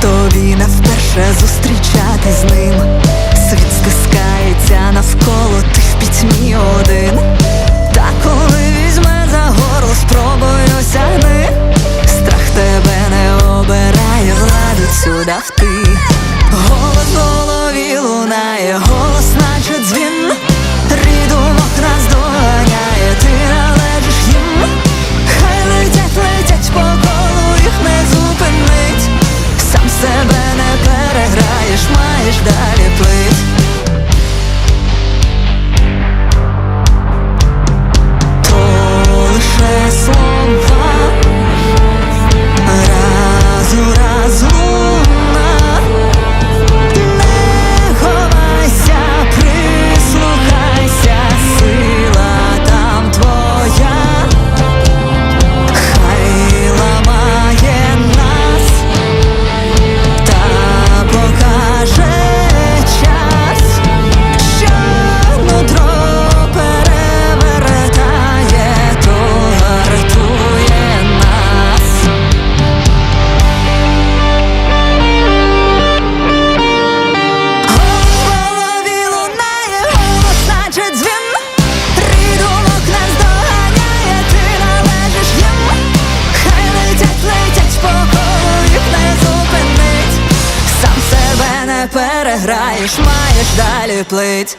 Тобі не вперше зустрічати з ним. Світ стискається навколо ти в пітьмі один. Та коли візьме за гору, спробуй осягни страх тебе не обирає, владу сюди вти. Голос в голові лунає голос лишь маешь далее плыть переграєш, маєш далі плить.